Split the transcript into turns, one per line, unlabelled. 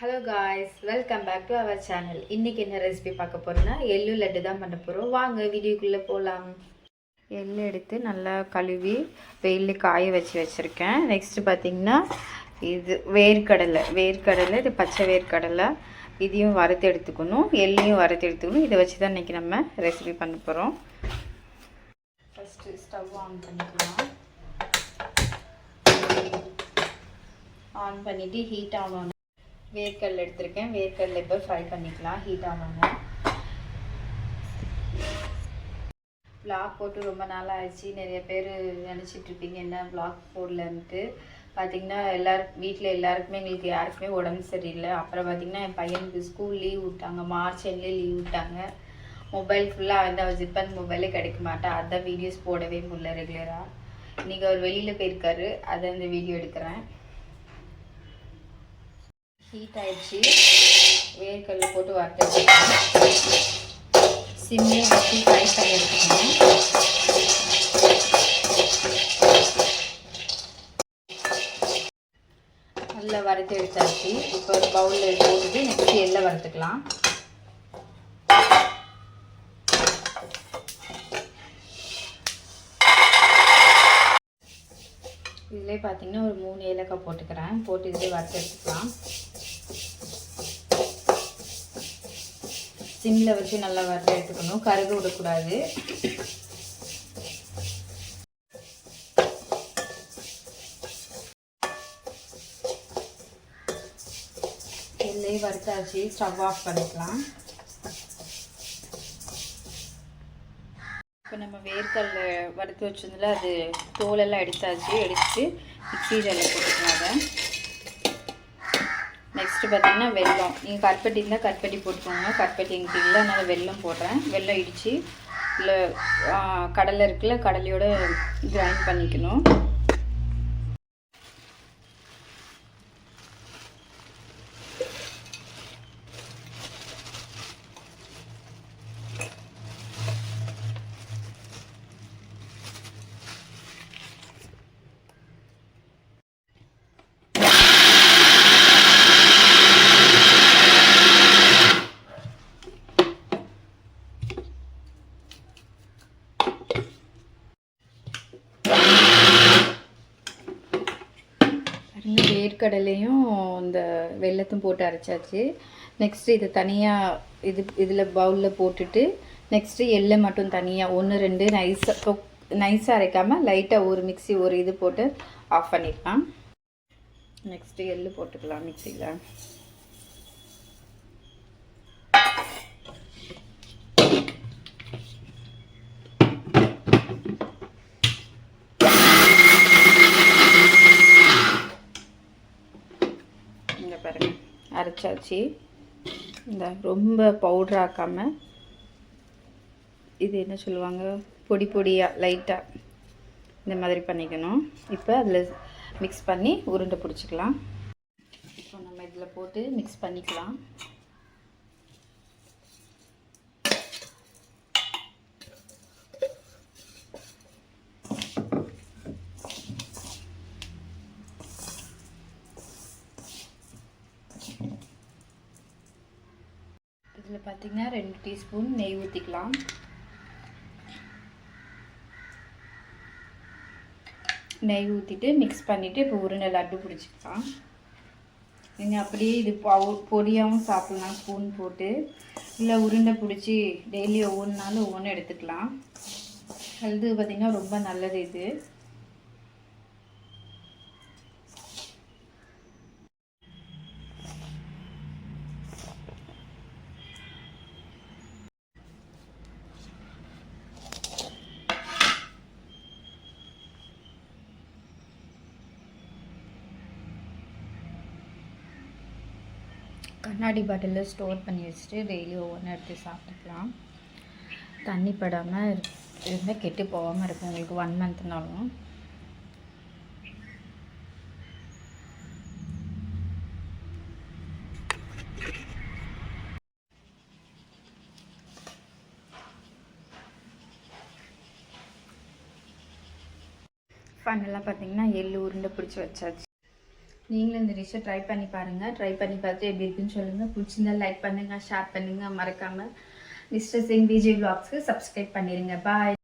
Hello guys welcome back to our channel இன்றைக்கி என்ன recipe பார்க்க போகிறோன்னா எள்ளு லட்டு தான் பண்ண போகிறோம் வாங்க வீடியோக்குள்ளே போகலாம் எள்ளு எடுத்து நல்லா கழுவி வெயிலில் காய வச்சு வச்சுருக்கேன். நெக்ஸ்ட்டு பார்த்திங்கன்னா இது வேர்க்கடலை. வேர்க்கடலை இது பச்சை வேர்க்கடலை. இதையும் வறுத்து எடுத்துக்கணும். எள்ளையும் வறுத்து எடுத்துக்கணும். இதை வச்சு தான் இன்றைக்கி நம்ம ரெசிபி பண்ண போகிறோம் ஃபஸ்ட்டு ஸ்டவ் ஆன் பண்ணிக்கலாம். ஆன் பண்ணிவிட்டு ஹீட் ஆகணும் வேர்க்கடலை எடுத்திருக்கேன். வேர்க்கடலை இப்போ ஃப்ரை பண்ணிக்கலாம். ஹீட் ஆகணுங்க ப்ளாக் போட்டு ரொம்ப நாள் ஆயிடுச்சு. நிறைய பேர் நினச்சிட்ருப்பீங்க என்ன ப்ளாக் போடலன்ட்டு பார்த்தீங்கன்னா எல்லாரும் வீட்டில் எல்லாருக்குமே எங்களுக்கு யாருக்குமே உடம்பு சரியில்லை. அப்புறம் பார்த்தீங்கன்னா என் பையனுக்கு ஸ்கூல் லீவ் விட்டாங்க. மார்ச் எண்ட்லேயே லீவ் விட்டாங்க. மொபைல் ஃபுல்லாக வந்து அவர் ஜிப்பன் மொபைலே கிடைக்க மாட்டேன். அதான் வீடியோஸ் போடவே முடியல ரெகுலராக இன்றைக்கி அவர் வெளியில் போயிருக்காரு. அதை அந்த வீடியோ எடுக்கிறேன். ஹீட் ஆயிடுச்சு. வேர்க்கடலை போட்டு வறுத்து சிம்லே வச்சு ஃப்ரை பண்ணி எடுத்துக்கணும். நல்லா வறுத்து எடுத்தாச்சு. இப்போ ஒரு பவுலில் போட்டுட்டு நெக்ஸ்ட் எல்லாம் வறுத்துக்கலாம். இதிலே பார்த்தீங்கன்னா ஒரு மூணு ஏலக்காய் போட்டுக்கிறேன். போட்டு இதிலே வறுத்து எடுத்துக்கலாம். சிம்மில் வச்சு நல்லா வறுத்து எடுத்துக்கணும். கருகு விடக்கூடாது. எல்லையும் வறுத்தாச்சு. ஸ்டவ் ஆஃப் பண்ணிக்கலாம். இப்போ நம்ம வேர்க்கல்ல வறுத்து வச்சிருந்தல அது தோலெல்லாம் எடுத்தாச்சு. எடுத்து மிக்சி ஜாரில் போட்டுக்கலாம் அதை. நெக்ஸ்ட்டு பார்த்தீங்கன்னா வெல்லம். நீங்கள் கற்பட்டி இருந்தால் கற்பட்டி போட்டுக்கோங்க. கற்பட்டி எங்களுக்கு இல்லை அதனால் வெல்லம் போடுறேன். வெல்லம் இடித்து இல்லை கடலை இருக்குல்ல கடலையோடு கிரைண்ட் பண்ணிக்கணும். வேர்க்கடலையும் இந்த வெள்ளத்தும் போட்டு அரைச்சாச்சு. நெக்ஸ்ட்டு இது தனியாக இது இதில் பவுலில் போட்டுட்டு நெக்ஸ்ட்டு எள்ளை மட்டும் தனியாக ஒன்று ரெண்டு நைஸாக நைஸாக அரைக்காமல் லைட்டாக ஒரு மிக்ஸி ஒரு இது போட்டு ஆஃப் பண்ணிடலாம். நெக்ஸ்ட்டு எள்ளு போட்டுக்கலாம் மிக்சியில் இங்கே பாருங்க. அரைச்சாச்சு. இந்த ரொம்ப பவுடர் இது என்ன சொல்லுவாங்க? பொடி பொடியாக லைட்டாக இந்த மாதிரி பண்ணிக்கணும். இப்போ அதில் மிக்ஸ் பண்ணி உருண்டை பிடிச்சிக்கலாம். இப்போ நம்ம இதில் போட்டு மிக்ஸ் பண்ணிக்கலாம். இதில் பார்த்தீங்கன்னா ரெண்டு டீஸ்பூன் நெய் ஊற்றிக்கலாம். நெய் ஊற்றிட்டு மிக்ஸ் பண்ணிவிட்டு இப்போ உருண்டை லட்டு பிடிச்சிக்கலாம். நீங்கள் அப்படியே இது பொடியாகவும் சாப்பிட்லாம் ஸ்பூன் போட்டு. இல்லை உருண்டை பிடிச்சி டெய்லி ஒவ்வொன்று நாளும் ஒவ்வொன்று எடுத்துக்கலாம். ஹெல்த்து பார்த்திங்கன்னா ரொம்ப நல்லது இது. கண்ணாடி பாட்டிலில் ஸ்டோர் பண்ணி வச்சுட்டு டெய்லி ஒவ்வொன்று எடுத்து சாப்பிட்டுக்கலாம். தண்ணி படாமல் இருந்தால் கெட்டு போகாமல் இருக்கும். உங்களுக்கு ஒன் மந்த்னாலும் ஃபைனலாக பார்த்தீங்கன்னா எள்ளு உருண்டை பிடிச்சி வச்சாச்சு. நீங்களும் இந்த டிஷ்ஷை ட்ரை பண்ணி பாருங்கள் ட்ரை பண்ணி பார்த்து எப்படி இருக்குன்னு சொல்லுங்கள் பிடிச்சிருந்தா லைக் பண்ணுங்கள் ஷேர் பண்ணுங்கள் மறக்காமல் மிஸ்டர் சிங் பிஜே பிளாக்ஸ்க்கு சப்ஸ்கிரைப் பண்ணிடுங்க பாய்